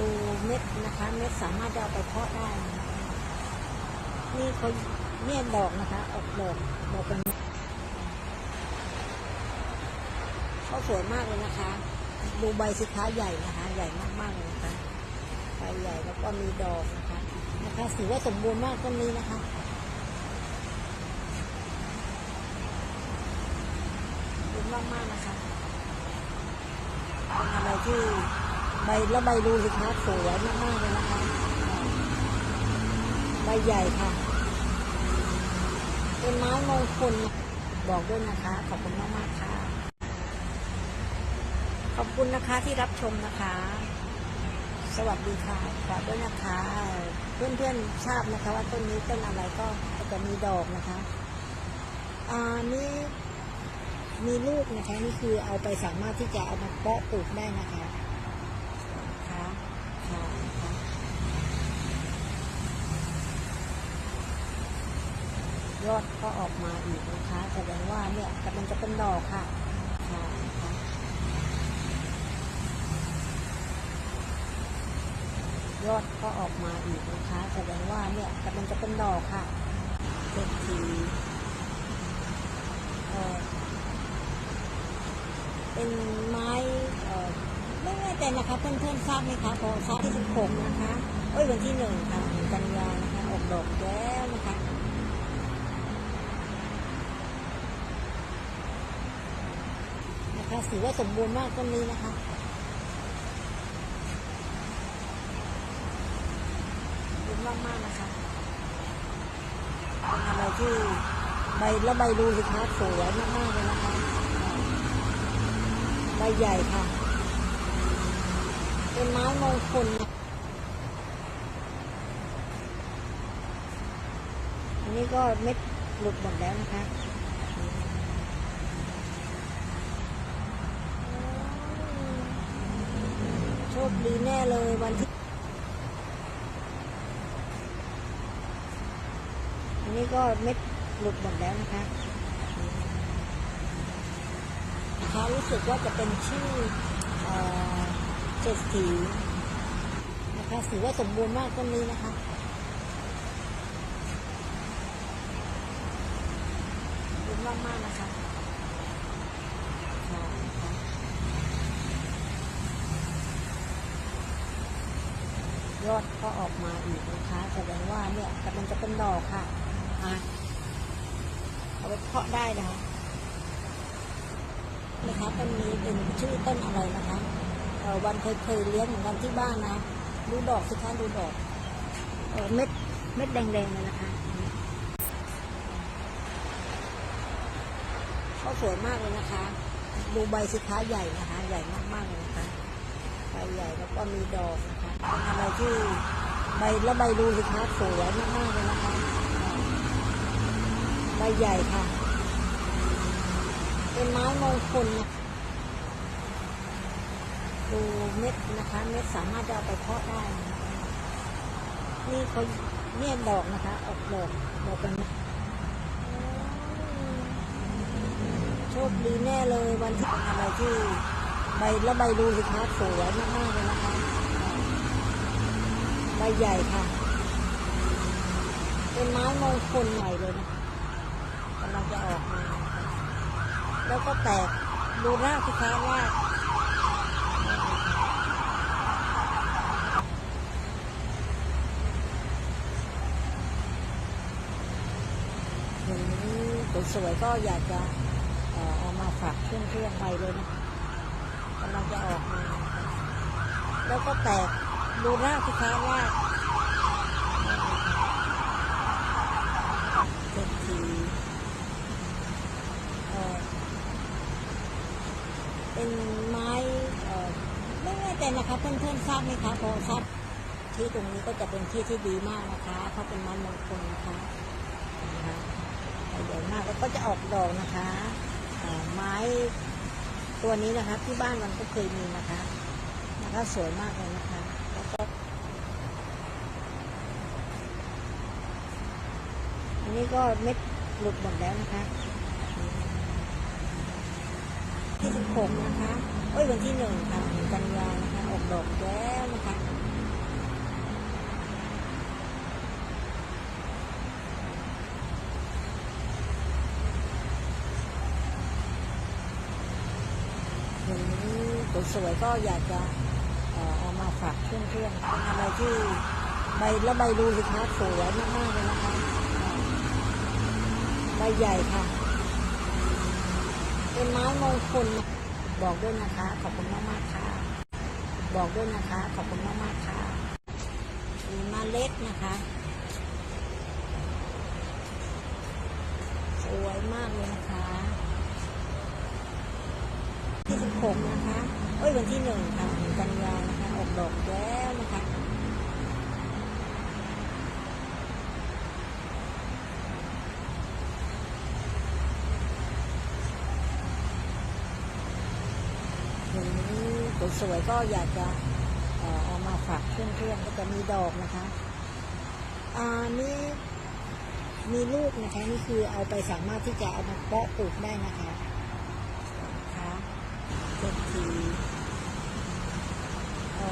ดูเม็ดนะคะ เม็ดสามารถเอาไปเพาะได้นะคะนี่เขาเนี่ยดอกนะคะ ออกดอกดอกเป็นเขาสวยมากเลยนะคะ ดูใบสิคะใหญ่นะคะ ใหญ่มากๆเลยนะคะใบใหญ่แล้วก็มีดอกนะคะ นะคะสีว่าสมบูรณ์มากต้นนี้นะคะสมบูรณ์มากๆนะคะเป็นอะไรที่ บแล้วใบดูสิคะสวยมากๆเลยนะคะ ใบใหญ่ค่ะ เป็นไม้มงคลบอกด้วยนะคะ ขอบคุณมากๆค่ะ ขอบคุณนะคะที่รับชมนะคะ สวัสดีค่ะฝากด้วยนะคะ เพื่อนๆทราบนะคะว่าต้นนี้ต้นอะไรก็จะมีดอกนะคะอ่านี่มีลูกนะคะนี่คือเอาไปสามารถที่จะเอามาเพาะปลูกได้นะคะค่ะค่ะค่ะ ยอดก็ออกมาอีกนะคะแสดงว่าเนี่ยกำลังจะเป็นดอกค่ะยอดก็ออกมาอีกนะคะแสดงว่าเนี่ยกำลังจะเป็นดอกค่ะเศรษฐีเป็นไม้ไม่แน่ใจนะคะเพื่อนๆทราบไหมคะพอทราบที่สิบหกนะคะเอ้ยวันที่หนึ่งค่ะกันยานะคะออกดอกแล้วนะคะ นะคะสีว่าสมบูรณ์มากต้นนี้นะคะสมบูรณ์มากๆนะคะเป็นอะไรที่ใบแล้วใบดูสิคะสวยมากๆเลยนะคะ ใบใหญ่ค่ะ เป็นไม้มงคลนะอันนี้ก็เม็ดหลุดหมดแล้วนะคะ ดีแน่เลยวันที่ อันนี้ก็เม็ดหลุดหมดแล้วนะคะนะคะรู้สึกว่าจะเป็นชื่อเจ็ดสีนะคะสีว่าสมบูรณ์มากต้นนี้นะคะสมบูรณ์มากๆนะคะคะค่ะ ยอดก็ออกมาอีกนะคะ แสดงว่าเนี่ยกำลังจะเป็นดอกค่ะอะเอาไปเพาะได้นะคะนะคะต้นนี้เป็นชื่อต้นอะไรนะคะเอ่อวันเคยเคยเลี้ยงเหมือนกันที่บ้านนะดูดอกสิคะดูดอกเออเม็ดเม็ดแดงๆเลยนะคะเขาสวยมากเลยนะคะ ดูใบสิคะใหญ่นะคะ ใหญ่มากๆเลยนะคะ ใบใหญ่แล้วก็มีดอกนะคะเป็นอะไรที่ใบแล้วใบดูสิคะสวยมากๆเลยนะคะ ใบใหญ่ค่ะ เป็นไม้มงคลนะดูเม็ดนะคะ เม็ดสามารถจะเอาไปเพาะได้ นี่เขาเนี่ยดอกนะคะ ออกดอกดอกเป็นโชคดีแน่เลยวันที่เป็นอะไรที่ ใบแล้วใบดูสิคะสวยมากๆเลยนะคะ ใบใหญ่ค่ะ เป็นไม้มงคลใหม่เลยนะคะกำลังจะออกมา แล้วก็แตกดูรากสิคะรากเห็นสวยๆก็อยากจะเอ่อเอามาฝากเพื่อนๆไปเลยนะคะ กำลังจะออกมา แล้วก็แตกดูรากสิคะรากเศรษฐีเอ่อเป็นไม้ไม่แน่ใจนะคะเพื่อนๆทราบไหมคะพอทราบที่ตรงนี้ก็จะเป็นที่ที่ดีมากนะคะเพราะเป็นไม้มงคลนะคะนะคะใหญ่มากแล้วก็จะออกดอกนะคะไม้ ตัวนี้นะคะที่บ้านมันก็เคยมีนะคะนะคะสวยมากเลยนะคะ แล้วก็ อันนี้ก็เม็ดหลุดหมดแล้วนะคะที่สิบหกนะคะ เอ้ยวันที่หนึ่งค่ะกันยานะคะ ออกดอกแล้วนะคะ สวยก็อยากจะเอามาฝากเพื่อนๆเป็นอะไรที่ใบและใบดูสิคะสวยมากๆเลยนะคะใบใหญ่ค่ะ เป็นไม้มงคลบอกด้วยนะคะ ขอบคุณมากๆค่ะ บอกด้วยนะคะ ขอบคุณมากๆค่ะมีมาเล็ดนะคะ สวยมากเลยนะคะ ที่สิบหกนะคะ เอ้ยวันที่หนึ่งค่ะหนึ่งกันยานะคะ ออกดอกแล้วนะคะเห็นสวยๆก็อยากจะเอามาฝากเพื่อนๆก็จะมีดอกนะคะอ่านี่มีลูกนะคะนี่คือเอาไปสามารถที่จะเอามาเพาะปลูกได้นะคะ เศรษฐีเอ่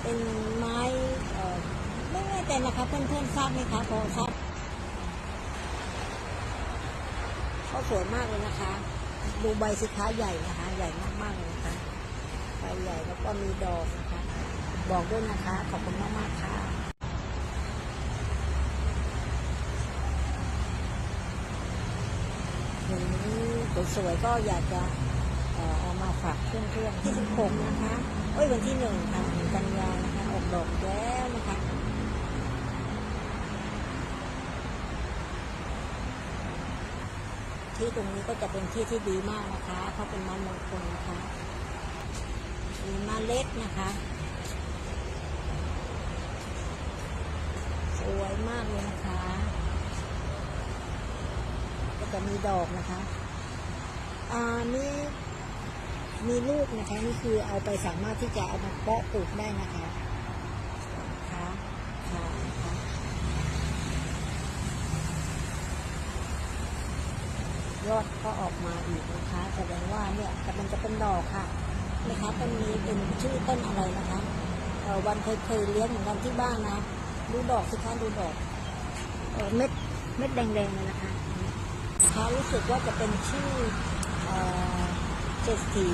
เป็นไม้ไม่แน่ใจนะคะเพื่อนๆทราบไหมคะพอทราบก็สวยมากเลยนะคะ ดูใบสิคะใหญ่นะคะ ใหญ่มากๆเลยนะคะใบใหญ่แล้วก็มีดอกนะคะ บอกด้วยนะคะ ขอบคุณมากๆค่ะเห็น สวยๆก็อยากจะเอามาฝากเพื่อนๆที่สิบหกนะคะเอ้ยวันที่หนึ่งค่ะหนึ่งกันยานะคะออกดอกแล้วนะคะที่ตรงนี้ก็จะเป็นที่ที่ดีมากนะคะเพราะเป็นไม้มงคลนะคะมีมาเล็ดนะคะสวยมากเลยนะคะ ก็จะมีดอกนะคะ อ่านี่มีลูกนะคะนี่คือเอาไปสามารถที่จะเอามาเพาะปลูกได้นะคะค่ะค่ะค่ะยอดก็ออกมาอีกนะคะแสดงว่าเนี่ยกำลังจะเป็นดอกค่ะนะคะต้นนี้เป็นชื่อต้นอะไรนะคะเออวันเคยเคยเลี้ยงเหมือนกันที่บ้านนะดูดอกสิคะดูดอกเออเม็ดเม็ดแดงๆเลยนะคะเขารู้สึกว่าจะเป็นชื่อ เอ่อเจดสี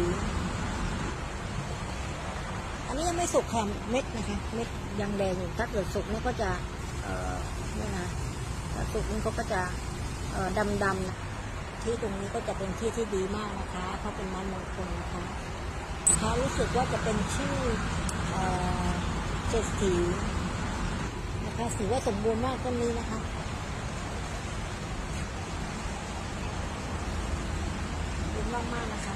อันนี้ยังไม่สุกค่ะเม็ดนะคะ เม็ดยังแดงอยู่ ถ้าเกิดสุกเนี่ยก็จะ เอ่อนี่นะถ้าสุกนี่เขาก็จะเออดำๆนะที่ตรงนี้ก็จะเป็นที่ที่ดีมากนะคะ เพราะเป็นไม้มงคลนะคะเขารู้สึกว่าจะเป็นชื่อเออเจ็ดสีนะคะสีว่าสมบูรณ์มากต้นนี้นะคะส มบูรณ์มากมากๆนะคะ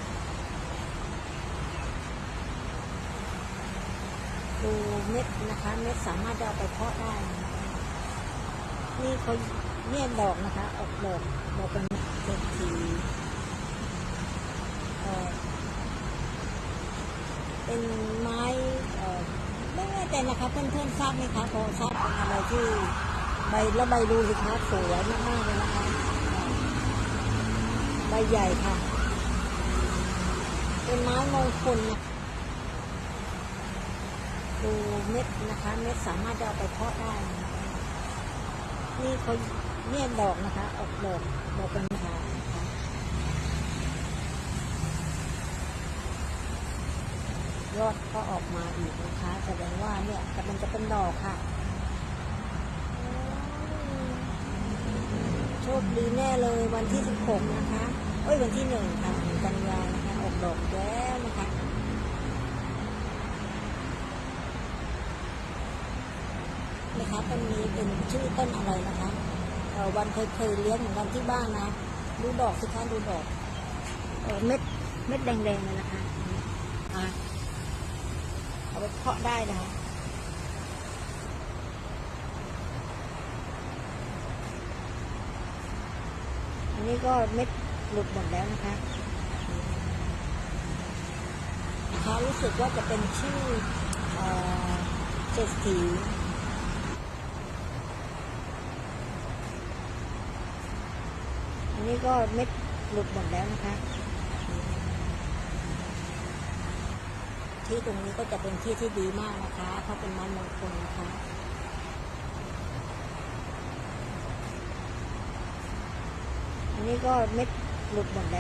ดูเม็ดนะคะ เม็ดสามารถจะเอาไปเพาะได้ นี่เขาเนี่ยดอกนะคะ ออกดอกดอกเป็นเศรษฐีเป็นไม้ไม่แน่ใจนะคะเพื่อนๆทราบไหมคะพอทราบเป็นอะไรที่ใบและใบดูสิคะสวยมากๆเลยนะคะ ใบใหญ่ค่ะ เป็นไม้มงคลนะดูเม็ดนะคะ เม็ดสามารถจะเอาไปเพาะได้นะคะนี่เขาเนี่ยดอกนะคะ ออกดอกดอกเป็นขานะคะยอดก็ออกมาอีกนะคะแสดงว่าเนี่ยกำลังจะเป็นดอกค่ะโชคดีแน่เลยวันที่สิบหกนะคะ เอ้ย วันที่หนึ่งค่ะ กันยาน ดอกแล้วนะคะนะคะต้นนี้เป็นชื่อต้นอะไรนะคะวันเคยเคยเลี้ยงเหมือนกันที่บ้านนะดูดอกสิคะดูดอกเออเม็ดเม็ดแดงๆเลยนะคะอะเอาไปเพาะได้นะคะอันนี้ก็เม็ดหลุดหมดแล้วนะคะ เขารู้สึกว่าจะเป็นชื่อเอ่อเจ็ดสีอันนี้ก็เม็ดหลุดหมดแล้วนะคะ ที่ตรงนี้ก็จะเป็นที่ที่ดีมากนะคะ เพราะเป็นไม้มงคลนะคะอันนี้ก็เม็ดหลุดหมดแล้ว